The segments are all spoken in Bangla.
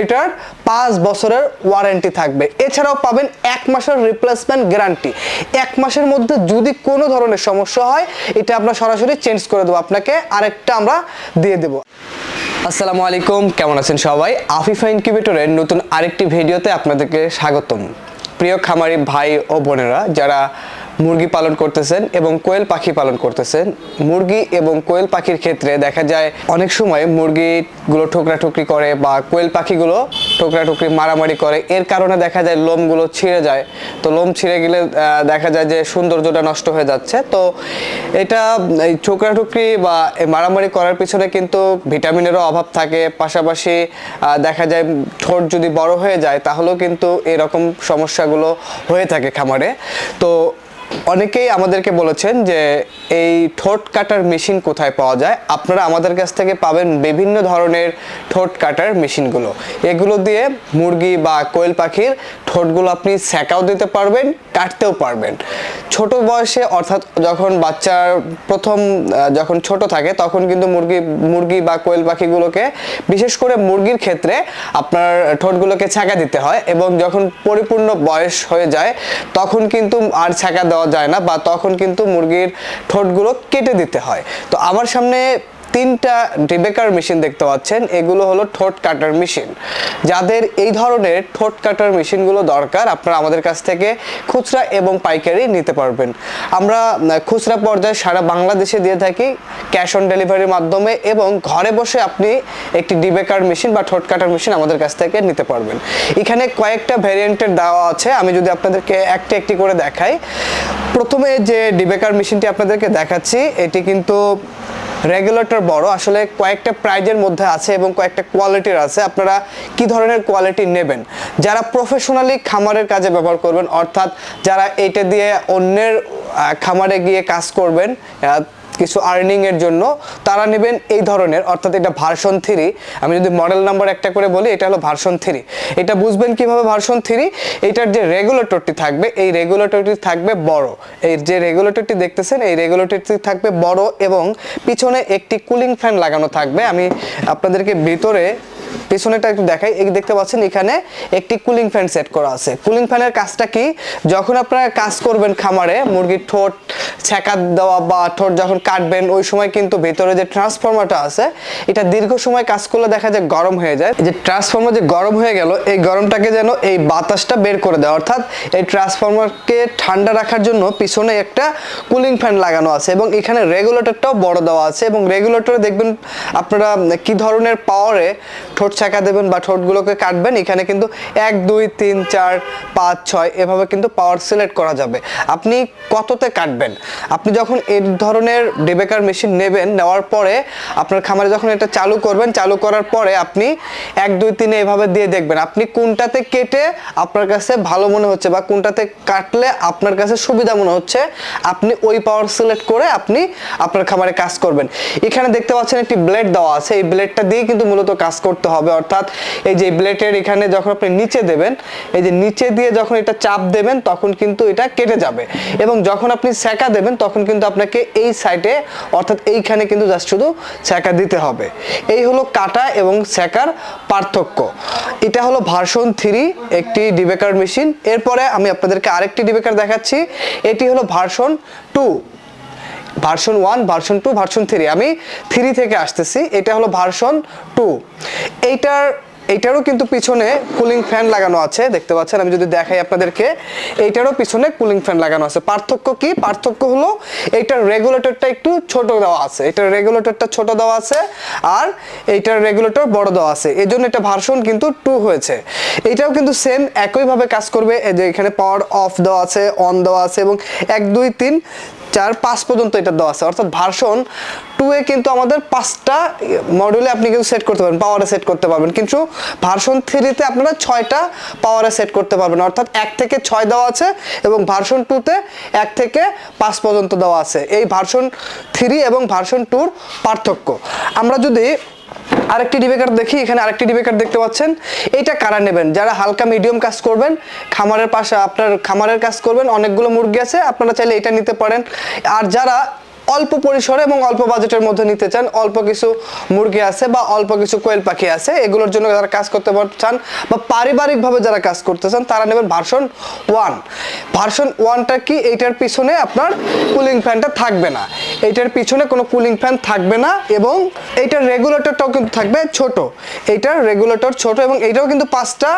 এটার পাঁচ বছরের ওয়ারেন্টি থাকবে। এছাড়াও পাবেন এক মাসের রিপ্লেসমেন্ট গ্যারান্টি এক মাসের মধ্যে যদি কোনো ধরনের সমস্যা হয়, এটা আমরা সরাসরি চেঞ্জ করে দেবো। আপনাকে আরেকটা আমরা দিয়ে দেবো। আসসালামু আলাইকুম, কেমন আছেন সবাই? আফিফা ইনকিউবেটরের নতুন আরেকটি ভিডিওতে আপনাদেরকে স্বাগতম। প্রিয় খামারি ভাই ও বোনেরা, যারা মুরগি পালন করতেছেন এবং কোয়েল পাখি পালন করতেছেন। মুরগি এবং কোয়েল পাখির ক্ষেত্রে দেখা যায় অনেক সময় মুরগিগুলো ঠোকরা ঠুকরি করে বা কোয়েল পাখিগুলো ঠোকরা ঠুকরি মারামারি করে। এর কারণে দেখা যায় লোমগুলো ছিঁড়ে যায়। তো লোম ছিঁড়ে গেলে দেখা যায় যে সৌন্দর্যটা নষ্ট হয়ে যাচ্ছে। তো এটা, এই ঠোকরা ঠুকরি বা মারামারি করার পিছনে কিন্তু ভিটামিনেরও অভাব থাকে। পাশাপাশি দেখা যায় ঠোঁট যদি বড় হয়ে যায়, তাহলেও কিন্তু এরকম সমস্যাগুলো হয়ে থাকে খামারে। তো অনেকেই আমাদেরকে বলেছেন যে এই ঠোঁট কাটার মেশিন কোথায় পাওয়া যায়? আপনারা আমাদের কাছ থেকে পাবেন বিভিন্ন ধরনের ঠোঁট কাটার মেশিনগুলো। এগুলো দিয়ে মুরগি বা কোয়েল পাখির ঠোঁটগুলো আপনি সেকাও দিতে পারবেন, কাটতেও পারবেন। ছোট বয়সে অর্থাৎ যখন বাচ্চার প্রথম যখন ছোট থাকে, তখন কিন্তু মুরগি মুরগি বা কোয়েল পাখিগুলোকে বিশেষ করে মুরগির ক্ষেত্রে আপনার ঠোঁটগুলোকে ছাকা দিতে হয় এবং যখন পরিপূর্ণ বয়স হয়ে যায়, তখন কিন্তু আর ছাকা দেওয়া যায় না বা তখন কিন্তু মুরগির ঠোঁটগুলো কেটে দিতে হয়। তো আমার সামনে তিনটা ডিবেকার মেশিন দেখতে পাচ্ছেন। এগুলো হলো ঠোঁট কাটার মেশিন। যাদের এই ধরনের ঠোঁট কাটার মেশিনগুলো দরকার, আপনারা আমাদের কাছ থেকে খুচরা এবং পাইকারি নিতে পারবেন। আমরা খুচরা পর্যায়ে সারা বাংলাদেশে দিয়ে থাকি ক্যাশ অন ডেলিভারির মাধ্যমে এবং ঘরে বসে আপনি একটি ডিবেকার মেশিন বা ঠোঁট কাটার মেশিন আমাদের কাছ থেকে নিতে পারবেন। এখানে কয়েকটা ভ্যারিয়েন্টের দেওয়া আছে, আমি যদি আপনাদেরকে একটি একটি করে দেখাই। প্রথমে যে ডিবেকার মেশিনটি আপনাদেরকে দেখাচ্ছি, এটি কিন্তু রেগুলেটর বড়। আসলে কয়েকটা প্রাইজের মধ্যে আছে এবং কয়েকটা কোয়ালিটির আছে। আপনারা কি ধরনের কোয়ালিটি নেবেন? যারা প্রফেশনালি খামারের কাজে ব্যবহার করবেন, অর্থাৎ যারা এটা দিয়ে অন্যের খামারে গিয়ে কাজ করবেন কিছু আর্নিং এর জন্য, তারা নেবেন এই ধরনের, অর্থাৎ এটা ভার্সন থ্রি আমি যদি মডেল নাম্বার একটা করে বলি, এটা হলো ভার্সন থ্রি এটা বুঝবেন কীভাবে ভার্সন থ্রি এটার যে রেগুলেটরটি থাকবে, এই রেগুলেটরটি থাকবে বড়। এই যে রেগুলেটরটি দেখতেছেন, এই রেগুলেটরটি থাকবে বড় এবং পিছনে একটি কুলিং ফ্যান লাগানো থাকবে। আমি আপনাদেরকে ভিতরে পিছনেটা একটু দেখাই। এই দেখতে পাচ্ছেন এখানে একটি কুলিং ফ্যান সেট করা আছে। কুলিং ফ্যানের কাজটা কি? যখন আপনারা কাজ করবেন খামারে, মুরগির ঠোঁট ছ্যাঁকা দেওয়া বা ঠোঁট যখন কাটবেন, ওই সময় কিন্তু ভেতরে যে ট্রান্সফর্মারটা আছে, এটা দীর্ঘ সময় কাজ করলে দেখা যায় গরম হয়ে যায়। যে ট্রান্সফর্মার যে গরম হয়ে গেল, এই গরমটাকে যেন এই বাতাসটা বের করে দেয়। অর্থাৎ এই ট্রান্সফর্মারকে ঠান্ডা রাখার জন্য পিছনে একটা কুলিং ফ্যান লাগানো আছে এবং এখানে রেগুলেটরটাও বড় দেওয়া আছে এবং রেগুলেটরে দেখবেন আপনারা কি ধরনের পাওয়ারে ঠোঁট ছাকা দেবেন বা ঠোঁটগুলোকে কাটবেন, এখানে কিন্তু এক, দুই, তিন, চার, পাঁচ, ছয়, এভাবে কিন্তু পাওয়ার সিলেক্ট করা যাবে। আপনি কততে কাটবেন? আপনি যখন এই ধরনের ডেবেকার মেশিন নেবেন, নেওয়ার পরে আপনার খামারে যখন এটা চালু করবেন, চালু করার পরে আপনি এক, দুই, তিনে এভাবে দিয়ে দেখবেন। আপনি কোনটাতে কেটে আপনার কাছে ভালো মনে হচ্ছে বা কোনটাতে কাটলে আপনার কাছে সুবিধা মনে হচ্ছে, আপনি ওই পাওয়ার সিলেক্ট করে আপনি আপনার খামারে কাজ করবেন। এখানে দেখতে পাচ্ছেন একটি ব্লেড দেওয়া আছে। এই ব্লেডটা দিয়ে কিন্তু মূলত কাজ করতে হবে। অর্থাৎ এই যে ব্লেডের এখানে যখন আপনি নিচে দেবেন, এই যে নিচে দিয়ে যখন এটা চাপ দেবেন, তখন কিন্তু এটা কেটে যাবে। এবং যখন আপনি সেকা দেবেন, তখন কিন্তু আপনাকে এই সাইডে, অর্থাৎ এইখানে কিন্তু জাস্ট শুধু সেকা দিতে হবে। এই হলো কাটা এবং সেকার পার্থক্য। এটা হলো ভার্সন থ্রি, একটি ডিবেকার মেশিন। এরপরে আমি আপনাদেরকে আরেকটি ডিবেকার দেখাচ্ছি। এটি হলো version two. Version one version two version three আমি থ্রি থেকে আসতেছি। এটা হলো ভার্সন টু এইটার, এইটারও কিন্তু পিছনে কুলিং ফ্যান লাগানো আছে, দেখতে পাচ্ছেন? আমি যদি দেখাই আপনাদেরকে, এইটারও পিছনে কুলিং ফ্যান লাগানো আছে। পার্থক্য কি? পার্থক্য হলো, এইটার রেগুলেটরটা একটু ছোট দেওয়া আছে। এটার রেগুলেটরটা ছোট দেওয়া আছে, আর এইটার রেগুলেটর বড় দেওয়া আছে। এই জন্য এটা ভার্সন কিন্তু টু হয়েছে। এটাও কিন্তু সেম একইভাবে কাজ করবে। এই যে এখানে পাওয়ার অফ দেওয়া আছে অন দেওয়া আছে, এবং এক, দুই, তিন চার, পাঁচ পর্যন্ত এটা দেওয়া আছে। অর্থাৎ ভার্সন টু এ কিন্তু আমাদের পাঁচটা মডিউলে আপনি কিন্তু সেট করতে পারবেন পাওয়ারে সেট করতে পারবেন। কিন্তু ভার্সন থ্রিতে আপনারা ছয়টা পাওয়ারে সেট করতে পারবেন। অর্থাৎ এক থেকে ছয় দেওয়া আছে এবং ভার্সন টুতে এক থেকে পাঁচ পর্যন্ত দেওয়া আছে। এই ভার্সন থ্রি এবং ভার্সন টুর পার্থক্য। আমরা যদি আরেকটি ডিবেকার দেখি, এখানে আরেকটি ডিবেকার দেখতে পাচ্ছেন। এটা কারা নেবেন? যারা হালকা মিডিয়াম কাজ করবেন, খামারের পাশে আপনার খামারের কাজ করবেন, অনেকগুলো মুরগি আছে, আপনারা চাইলে এটা নিতে পারেন। আর যারা অল্প পরিসরে এবং অল্প বাজেটের মধ্যে নিতে চান, অল্প কিছু মুরগি আছে বা অল্প কিছু কোয়েল পাখি আছে, এগুলোর জন্য যারা কাজ করতে চান বা পারিবারিকভাবে যারা কাজ করতে চান, তারা নেবেন ভার্সন ওয়ান ভার্সন ওয়ানটা কি? এইটার পিছনে আপনার কুলিং ফ্যানটা থাকবে না। এইটার পিছনে কোনো কুলিং ফ্যান থাকবে না এবং এইটার রেগুলেটরটাও কিন্তু থাকবে ছোট। এইটার রেগুলেটর ছোট এবং এইটাও কিন্তু পাঁচটা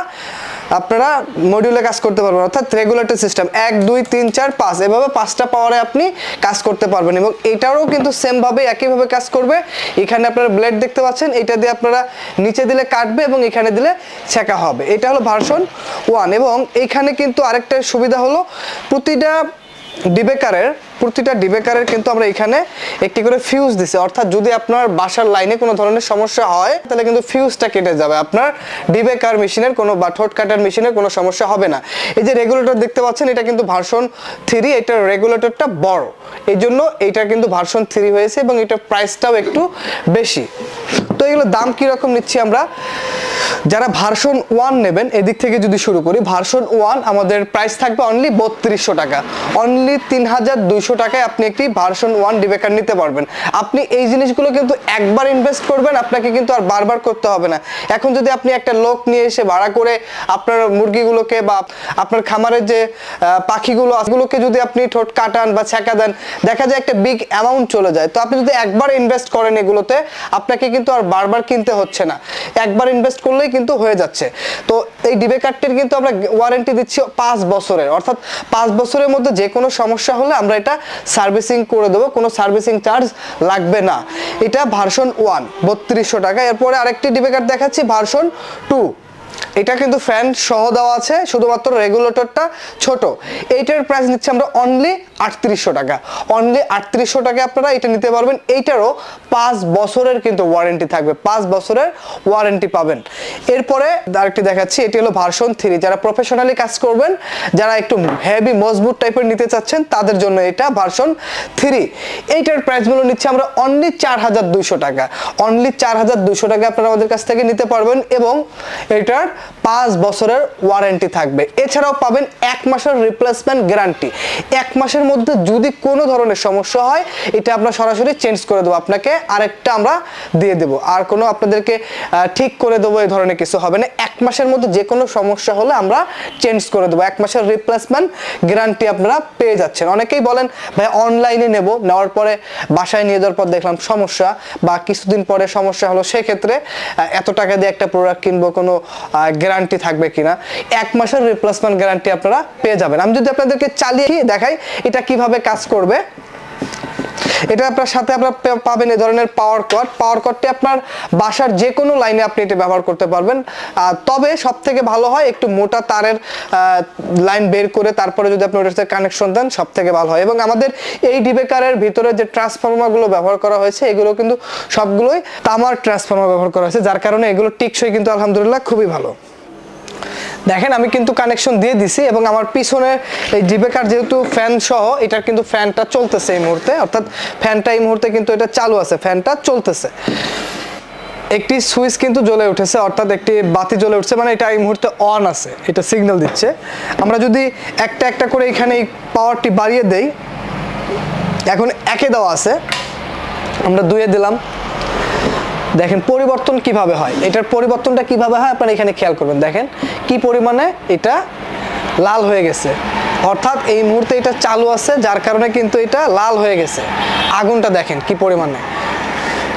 আপনারা মডিউলে কাজ করতে পারবেন, অর্থাৎ রেগুলেটর সিস্টেম এক, দুই, তিন, চার, পাঁচ, এভাবে পাঁচটা পাওয়ারে আপনি কাজ করতে পারবেন এবং এটারও কিন্তু সেমভাবে একইভাবে কাজ করবে। এখানে আপনারা ব্লেড দেখতে পাচ্ছেন, এটা দিয়ে আপনারা নিচে দিলে কাটবে এবং এখানে দিলে ছেঁকা হবে। এটা হলো ভার্সন ওয়ান এবং এইখানে কিন্তু আরেকটা সুবিধা হলো, প্রতিটা ডিবেকারের, প্রতিটা ডিবেকারের কিন্তু আমরা এখানে একটি করে ফিউজ দিছি। অর্থাৎ যদি আপনার বাসার লাইনে কোনো ধরনের সমস্যা হয়, তাহলে কিন্তু ফিউজটা কেটে যাবে। আপনার ডিবেকার মেশিনের কোনো বা ঠোঁট কাটার মেশিনের কোনো সমস্যা হবে না। এই যে রেগুলেটর দেখতে পাচ্ছেন, এটা কিন্তু ভার্সন থ্রি এটার রেগুলেটরটা বড়। এই জন্য এটা কিন্তু ভার্সন থ্রি হয়েছে এবং এটার প্রাইসটাও একটু বেশি। এগুলো দাম কীরকম নিচ্ছি আমরা? যারা ভার্সন ওয়ান নেবেন এদিক থেকে যদি শুরু করি ভার্সন ওয়ান আমাদের প্রাইস থাকবে অনলি বত্রিশশো টাকা। অনলি তিন হাজার দুইশো টাকায় আপনি একটি ভার্সন ওয়ান ডিবেকার নিতে পারবেন। আপনি এই জিনিসগুলো কিন্তু একবার ইনভেস্ট করবেন আপনাকে কিন্তু আর বারবার করতে হবে না। এখন যদি আপনি একটা লোক নিয়ে এসে ভাড়া করে আপনার মুরগিগুলোকে বা আপনার খামারের যে পাখিগুলো আছে, যদি আপনি ঠোঁট কাটান বা ছ্যাঁকা দেন দেখা যায় একটা বিগ অ্যামাউন্ট চলে যায়। তো আপনি যদি একবার ইনভেস্ট করেন এগুলোতে আপনাকে কিন্তু আর বারবার কিনতে হচ্ছে না। একবার ইনভেস্ট করলেই কিন্তু হয়ে যাচ্ছে। তো এই ডিবে কার্ডটির কিন্তু আমরা ওয়ারেন্টি দিচ্ছি পাঁচ বছরের। অর্থাৎ পাঁচ বছরের মধ্যে যে কোনো সমস্যা হলে আমরা এটা সার্ভিসিং করে দেবো। কোনো সার্ভিসিং চার্জ লাগবে না। এটা ভার্সন ওয়ান বত্রিশশো টাকা। এরপরে আরেকটি ডিবে কার্ড দেখাচ্ছি ভার্সন টু এটা কিন্তু ফ্যান সহ দেওয়া আছে, শুধুমাত্র রেগুলেটরটা ছোট। এইটার প্রাইস নিচ্ছে আমরা অনলি আটত্রিশশো টাকা। অনলি আটত্রিশশো টাকা আপনারা এটা নিতে পারবেন। এইটারও পাঁচ বছরের কিন্তু ওয়ারেন্টি থাকবে। পাঁচ বছরের ওয়ারেন্টি পাবেন। এরপরে আরেকটি দেখাচ্ছি, এটি হলো ভার্সন থ্রি যারা প্রফেশনালি কাজ করবেন, যারা একটু হেভি মজবুত টাইপের নিতে চাচ্ছেন, তাদের জন্য এটা ভার্সন থ্রি এইটার প্রাইসগুলো নিচ্ছে আমরা অনলি চার হাজার দুইশো টাকা। অনলি চার হাজার দুইশো টাকা আপনারা আমাদের কাছ থেকে নিতে পারবেন এবং এটার পাঁচ বছরের ওয়ারেন্টি থাকবে। এছাড়াও পাবেন এক মাসের রিপ্লেসমেন্ট গ্যারান্টি এক মাসের মধ্যে যদি কোনো ধরনের সমস্যা হয়, এটা আমরা সরাসরি চেঞ্জ করে দেবো। আপনাকে আরেকটা আমরা দিয়ে দেবো। আর কোনো আপনাদেরকে ঠিক করে দেবো এই ধরনের কিছু হবে না। এক মাসের মধ্যে যে কোনো সমস্যা হলে আমরা চেঞ্জ করে দেবো। এক মাসের রিপ্লেসমেন্ট গ্যারান্টি আপনারা পেয়ে যাচ্ছেন। অনেকেই বলেন, ভাই অনলাইনে নেব। নেওয়ার পরে বাসায় নিয়ে যাওয়ার পর দেখলাম সমস্যা বা কিছুদিন পরে সমস্যা হলো। সেক্ষেত্রে এত টাকা দিয়ে একটা প্রোডাক্ট কিনবো, কোনো গ্যারান্টি থাকবে কিনা? এক মাসের রিপ্লেসমেন্ট গ্যারান্টি আপনারা পেয়ে যাবেন। আমি যদি আপনাদেরকে চালিয়ে দেখাই, এটা কীভাবে কাজ করবে? এটা আপনার সাথে আপনার পাবেন এই ধরনের পাওয়ার কট পাওয়ার কটটি আপনার বাসার যে কোনো লাইনে আপনি এটা ব্যবহার করতে পারবেন। তবে সব থেকে ভালো হয় একটু মোটা তারের লাইন বের করে তারপরে যদি আপনি ওটার সাথে কানেকশন দেন সব থেকে ভালো হয়। এবং আমাদের এই ডিবেকারের ভিতরে যে ট্রান্সফর্মারগুলো ব্যবহার করা হয়েছে, এগুলো কিন্তু সবগুলোই তামার ট্রান্সফর্মার ব্যবহার করা হয়েছে, যার কারণে এগুলো টিকসই কিন্তু আলহামদুলিল্লাহ খুবই ভালো। দেখেন, আমি কিন্তু কানেকশন দিয়ে দিছি এবং আমার পিছনে এই ডিবেকার যেহেতু ফ্যান সহ, এটার কিন্তু ফ্যানটা চলতেছে এই মুহূর্তে। অর্থাৎ ফ্যানটা এই মুহূর্তে কিন্তু এটা চালু আছে ফ্যানটা চলতেছে। একটি সুইচ কিন্তু জ্বলে উঠেছে, অর্থাৎ একটি বাতি জ্বলে উঠছে মানে এটা এই মুহূর্তে অন আছে, এটা সিগন্যাল দিচ্ছে। আমরা যদি একটা একটা করে এখানে এই পাওয়ারটি বাড়িয়ে দেই, এখন একে দেওয়া আছে। আমরা দুয়ে দিলাম। দেখেন পরিবর্তন কীভাবে হয়? এটার পরিবর্তনটা কীভাবে হয়? আপনারা এখানে খেয়াল করবেন। দেখেন কি পরিমাণে এটা লাল হয়ে গেছে। অর্থাৎ এই মুহূর্তে এটা চালু আছে, যার কারণে কিন্তু এটা লাল হয়ে গেছে। আগুনটা দেখেন কি পরিমাণে।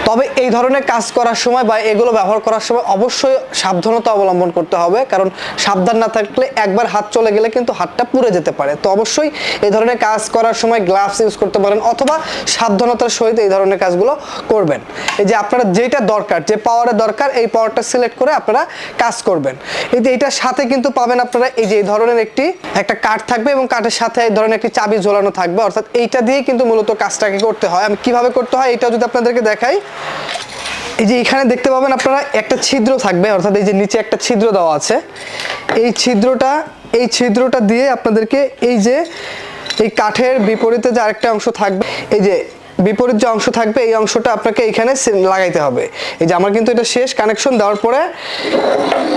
তবে এই ধরনের কাজ করার সময় বা এগুলো ব্যবহার করার সময় অবশ্যই সাবধানতা অবলম্বন করতে হবে, কারণ সাবধান না থাকলে একবার হাত চলে গেলে কিন্তু হাতটা পুড়ে যেতে পারে। তো অবশ্যই এই ধরনের কাজ করার সময় গ্লাভস ইউজ করতে পারেন অথবা সাবধানতার সহিত এই ধরনের কাজগুলো করবেন। এই যে আপনারা যেটা দরকার, যে পাওয়ারের দরকার, এই পাওয়ারটা সিলেক্ট করে আপনারা কাজ করবেন। এই যে এটার সাথে কিন্তু পাবেন আপনারা এই যে এই ধরনের একটি, একটা কাঠ থাকবে এবং কাঠের সাথে এই ধরনের একটি চাবি ঝোলানো থাকবে। অর্থাৎ এইটা দিয়ে কিন্তু মূলত কাজটাকে করতে হয়। আমি কীভাবে করতে হয়, এটা যদি আপনাদেরকে দেখাই এই যে এখানে দেখতে পাবেন আপনারা, একটা ছিদ্র থাকবে, অর্থাৎ এই যে নিচে একটা ছিদ্র দেওয়া আছে। এই ছিদ্রটা এই ছিদ্রটা দিয়ে আপনাদেরকে এই যে, এই কাঠের বিপরীতে যে আরেকটা অংশ থাকবে, এই যে বিপরীত যে অংশ থাকবে, এই অংশটা আপনাকে এখানে সে- লাগাইতে হবে। এই যে আমার কিন্তু এটা শেষ কানেকশন দেওয়ার পরে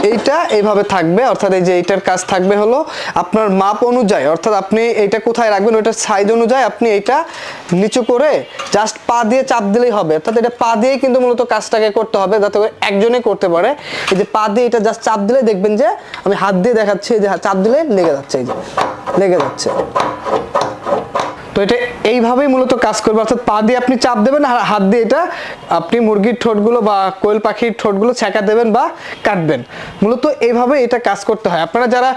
এইটা এইভাবে থাকবে, অর্থাৎ এই যে এইটার কাজ থাকবে হলো আপনার মাপ অনুযায়ী, অর্থাৎ আপনি এইটা কোথায় রাখবেন, ওইটার সাইজ অনুযায়ী আপনি এইটা নিচু করে জাস্ট পা দিয়ে চাপ দিলেই হবে। অর্থাৎ এটা পা দিয়েই কিন্তু মূলত কাজটাকে করতে হবে, যাতে একজনে করতে পারে। এই যে পা দিয়ে এটা জাস্ট চাপ দিলে দেখবেন যে আমি হাত দিয়ে দেখাচ্ছি, এই যে চাপ দিলে লেগে যাচ্ছে, এই যে লেগে যাচ্ছে। তো এটা এইভাবেই মূলত কাজ করবে। অর্থাৎ পা দিয়ে আপনি চাপ দেবেন আর হাত দিয়ে এটা আপনি মুরগির ঠোঁটগুলো বা কোয়েল পাখির ঠোঁটগুলো ছ্যাঁকা দেবেন বা কাটবেন। মূলত এইভাবে এটা কাজ করতে হয়। আপনারা যারা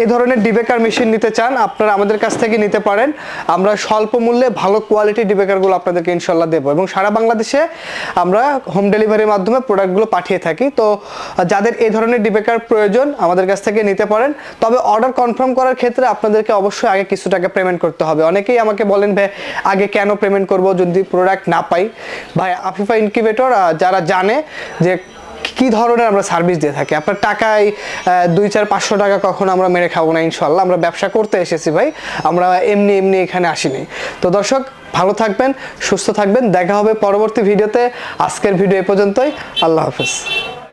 এই ধরনের ডিবেকার মেশিন নিতে চান, আপনারা আমাদের কাছ থেকে নিতে পারেন। আমরা স্বল্প মূল্যে ভালো কোয়ালিটি ডিবেকারগুলো আপনাদেরকে ইনশাল্লাহ দেবো এবং সারা বাংলাদেশে আমরা হোম ডেলিভারির মাধ্যমে প্রোডাক্টগুলো পাঠিয়ে থাকি। তো, যাদের এই ধরনের ডিবেকার প্রয়োজন, আমাদের কাছ থেকে নিতে পারেন। তবে অর্ডার কনফার্ম করার ক্ষেত্রে আপনাদেরকে অবশ্যই আগে কিছু টাকা পেমেন্ট করতে হবে। অনেকেই আমাকে বলেন ভাই, আগে কেন পেমেন্ট করব যদি প্রোডাক্ট না পাই? ভাই আফিফা ইনকিউবেটর যারা জানে যে কি ধরনের আমরা সার্ভিস দিয়ে থাকি, আপনার টাকায় দুই চার পাঁচশো টাকা কখনো আমরা মেরে খাব না ইনশাল্লাহ আমরা ব্যবসা করতে এসেছি ভাই, আমরা এমনি এমনি এখানে আসিনি। তো দর্শক, ভালো থাকবেন, সুস্থ থাকবেন, দেখা হবে পরবর্তী ভিডিওতে আজকের ভিডিও এ পর্যন্তই, আল্লাহ হাফেজ।